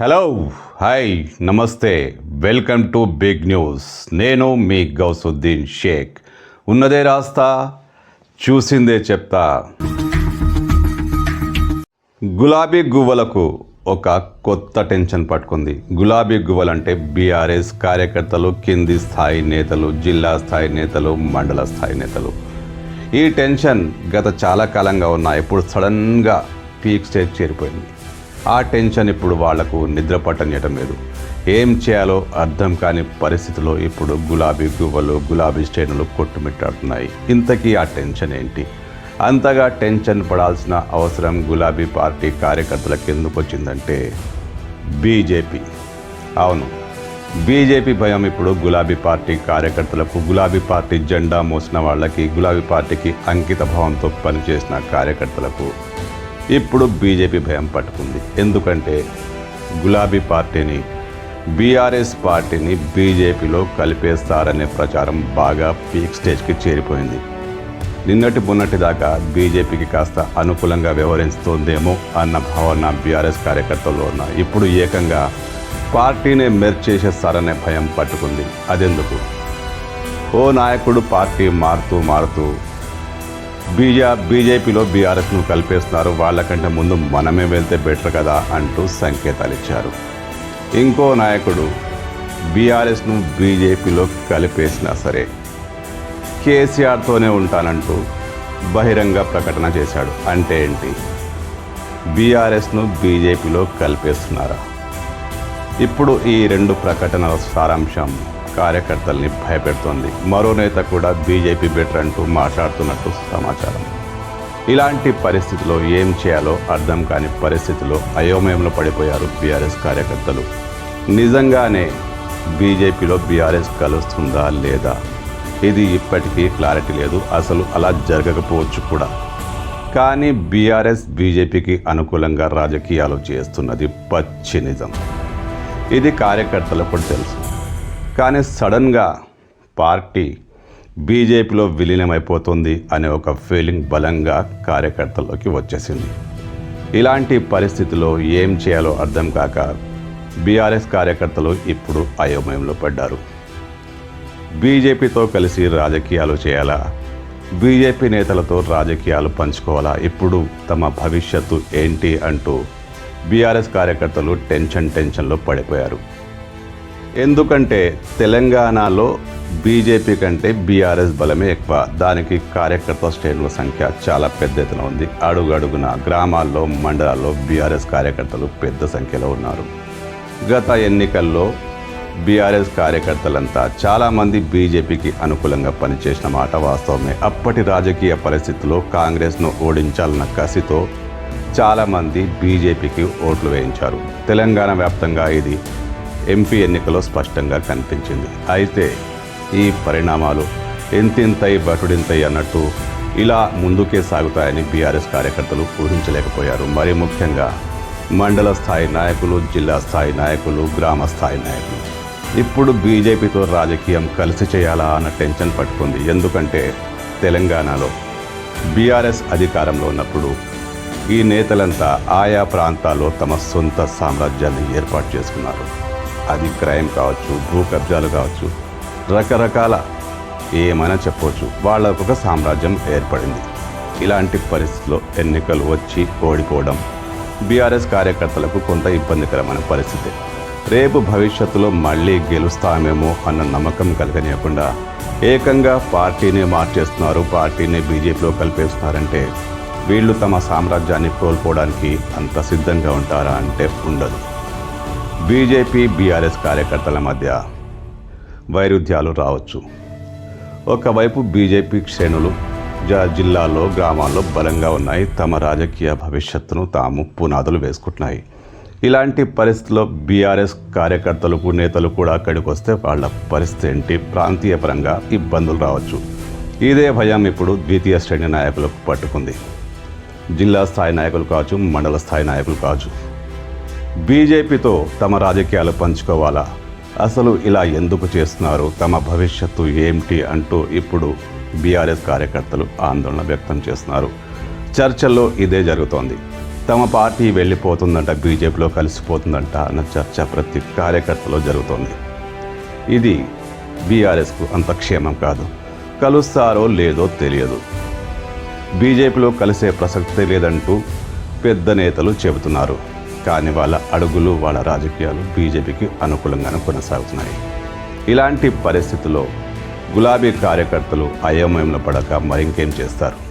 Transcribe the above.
Hello hi నమస్తే welcome to big news నేను మీ గౌసుద్దీన్ షేక్. ఉన్నదే రాస్తా చూసిందే చెప్తా. గులాబీ గువ్వలకు ఒక కొత్త టెన్షన్ పట్టుకుంది. గులాబీ గువ్వలంటే బీఆర్ఎస్ కార్యకర్తలు కింది స్థాయి నేతలు జిల్లా స్థాయి నేతలు మండల స్థాయి నేతలు. ఈ టెన్షన్ గత చాలా కాలంగా ఉన్న ఇప్పుడు సడన్గా పీక్ స్టేజ్ చేరిపోయింది. ఆ టెన్షన్ ఇప్పుడు వాళ్ళకు నిద్ర పట్టనియటం లేదు. ఏం చేయాలో అర్థం కాని పరిస్థితిలో ఇప్పుడు గులాబీ గువ్వలు గులాబీ శ్రేణులు కొట్టుమిట్టాడుతున్నాయి. ఇంతకీ ఆ టెన్షన్ ఏంటి? అంతగా టెన్షన్ పడాల్సిన అవసరం గులాబీ పార్టీ కార్యకర్తలకు ఎందుకు వచ్చిందంటే బీజేపీ. అవును బీజేపీ భయం ఇప్పుడు గులాబీ పార్టీ కార్యకర్తలకు గులాబీ పార్టీ జెండా మోసిన వాళ్ళకి గులాబీ పార్టీకి అంకిత భావంతో పనిచేసిన కార్యకర్తలకు. ఇప్పుడు బీజేపీ భయం పట్టుకుంది. ఎందుకంటే గులాబీ పార్టీని బీఆర్ఎస్ పార్టీని బీజేపీలో కలిపేస్తారనే ప్రచారం బాగా పీక్ స్టేజ్కి చేరిపోయింది. నిన్నటి మొన్నటి దాకా బీజేపీకి కాస్త అనుకూలంగా వ్యవహరిస్తోందేమో అన్న భావన బీఆర్ఎస్ కార్యకర్తల్లో ఉన్న ఇప్పుడు ఏకంగా పార్టీనే మెర్చేసేస్తారనే భయం పట్టుకుంది. అదెందుకు? ఓ నాయకుడు పార్టీ మారుతూ మారుతూ బీజా బీజేపీలో బీఆర్ఎస్ను కలిపేస్తున్నారు. వాళ్ళకంటే ముందు మనమే వెళ్తే బెటర్ కదా అంటూ సంకేతాలు ఇచ్చారు ఇంకో నాయకుడు బీఆర్ఎస్ను బీజేపీలో కలిపేసినా సరే కేసీఆర్తోనే ఉంటానంటూ బహిరంగ ప్రకటన చేశాడు. అంటే ఏంటి? బీఆర్ఎస్ను బీజేపీలో కలిపేస్తున్నారా? ఇప్పుడు ఈ రెండు ప్రకటనల సారాంశం కార్యకర్తల్ని భయపెడుతోంది. మరో నేత కూడా బీజేపీ బెటర్ అంటూ మాట్లాడుతున్నట్టు సమాచారం. ఇలాంటి పరిస్థితిలో ఏం చేయాలో అర్థం కాని పరిస్థితిలో అయోమయంలో పడిపోయారు బీఆర్ఎస్ కార్యకర్తలు. నిజంగానే బీజేపీలో బీఆర్ఎస్ కలుస్తుందా లేదా? ఇది ఇప్పటికీ క్లారిటీ లేదు అసలు అలా జరగకపోవచ్చు కూడా. కానీ బీఆర్ఎస్ బీజేపీకి అనుకూలంగా రాజకీయాలు చేస్తున్నది పచ్చి నిజం. ఇది కార్యకర్తలకు కూడా తెలుసు. కానీ సడన్గా పార్టీ బీజేపీలో విలీనమైపోతుంది అనే ఒక ఫీలింగ్ బలంగా కార్యకర్తల్లోకి వచ్చేసింది. ఇలాంటి పరిస్థితిలో ఏం చేయాలో అర్థం కాక బీఆర్ఎస్ కార్యకర్తలు ఇప్పుడు అయోమయంలో పడ్డారు. బీజేపీతో కలిసి రాజకీయాలు చేయాలా? బీజేపీ నేతలతో రాజకీయాలు పంచుకోవాలా? ఇప్పుడు తమ భవిష్యత్తు ఏంటి అంటూ బీఆర్ఎస్ కార్యకర్తలు టెన్షన్ టెన్షన్లో పడిపోయారు. ఎందుకంటే తెలంగాణలో బీజేపీ కంటే బీఆర్ఎస్ బలమే ఎక్కువ. దానికి కార్యకర్త శ్రేణుల సంఖ్య చాలా పెద్ద ఎత్తున ఉంది. అడుగడుగున గ్రామాల్లో మండలాల్లో బీఆర్ఎస్ కార్యకర్తలు పెద్ద సంఖ్యలో ఉన్నారు. గత ఎన్నికల్లో బీఆర్ఎస్ కార్యకర్తలంతా చాలామంది బీజేపీకి అనుకూలంగా పనిచేసిన మాట వాస్తవమే. అప్పటి రాజకీయ పరిస్థితుల్లో కాంగ్రెస్ను ఓడించాలన్న కసితో చాలామంది బీజేపీకి ఓట్లు వేయించారు. తెలంగాణ వ్యాప్తంగా ఇది ఎంపీ ఎన్నికలో స్పష్టంగా కనిపించింది. అయితే ఈ పరిణామాలు ఎంతెంతై బటుడింతై అన్నట్టు ఇలా ముందుకే సాగుతాయని బీఆర్ఎస్ కార్యకర్తలు ఊహించలేకపోయారు. మరి ముఖ్యంగా మండల స్థాయి నాయకులు జిల్లా స్థాయి నాయకులు గ్రామ స్థాయి నాయకులు. ఇప్పుడు బీజేపీతో రాజకీయం కలిసి చేయాలా అన్న టెన్షన్ పట్టుకుంది. ఎందుకంటే తెలంగాణలో బీఆర్ఎస్ అధికారంలో ఉన్నప్పుడు ఈ నేతలంతా ఆయా ప్రాంతాల్లో తమ సొంత సామ్రాజ్యాన్ని ఏర్పాటు చేసుకున్నారు. అది క్రైమ్ కావచ్చు భూ కబ్జాలు కావచ్చు రకరకాల ఏమైనా చెప్పవచ్చు వాళ్ళకు ఒక సామ్రాజ్యం ఏర్పడింది. ఇలాంటి పరిస్థితిలో ఎన్నికలు వచ్చి ఓడిపోవడం బీఆర్ఎస్ కార్యకర్తలకు కొంత ఇబ్బందికరమైన పరిస్థితి. రేపు భవిష్యత్తులో మళ్ళీ గెలుస్తామేమో అన్న నమ్మకం కలగనీయకుండా ఏకంగా పార్టీని మార్చేస్తున్నారు పార్టీని బీజేపీలో కలిపేస్తున్నారంటే వీళ్ళు తమ సామ్రాజ్యాన్ని కోల్పోవడానికి అంత సిద్ధంగా ఉంటారా అంటే ఉండదు. బీజేపీ బీఆర్ఎస్ కార్యకర్తల మధ్య వైరుధ్యాలు రావచ్చు. ఒకవైపు బీజేపీ శ్రేణులు జ జిల్లాలో గ్రామాల్లో బలంగా ఉన్నాయి. తమ రాజకీయ భవిష్యత్తును తాము పునాదులు వేసుకుంటున్నాయి. ఇలాంటి పరిస్థితుల్లో బీఆర్ఎస్ కార్యకర్తలకు నేతలు కూడా అక్కడికి వస్తే వాళ్ళ పరిస్థితి ఏంటి? ప్రాంతీయ పరంగా ఇబ్బందులు రావచ్చు. ఇదే భయం ఇప్పుడు ద్వితీయ శ్రేణి నాయకులకు పట్టుకుంది. జిల్లా స్థాయి నాయకులు కావచ్చు మండల స్థాయి నాయకులు కావచ్చు. బీజేపీతో తమ రాజకీయాలు పంచుకోవాలా? అసలు ఇలా ఎందుకు చేస్తున్నారు? తమ భవిష్యత్తు ఏమిటి అంటూ ఇప్పుడు బీఆర్ఎస్ కార్యకర్తలు ఆందోళన వ్యక్తం చేస్తున్నారు. చర్చల్లో ఇదే జరుగుతోంది. తమ పార్టీ వెళ్ళిపోతుందంట బీజేపీలో కలిసిపోతుందంట అన్న చర్చ ప్రతి కార్యకర్తలో జరుగుతోంది. ఇది బీఆర్ఎస్కు అంత క్షేమం కాదు. కలుస్తారో లేదో తెలియదు. బీజేపీలో కలిసే ప్రసక్తే లేదంటూ పెద్ద నేతలు చెబుతున్నారు. కానీ వాళ్ళ అడుగులు వాళ్ళ రాజకీయాలు బీజేపీకి అనుకూలంగానే కొనసాగుతున్నాయి. ఇలాంటి పరిస్థితుల్లో గులాబీ కార్యకర్తలు అయోమయంలో పడక మరింకేం చేస్తారు?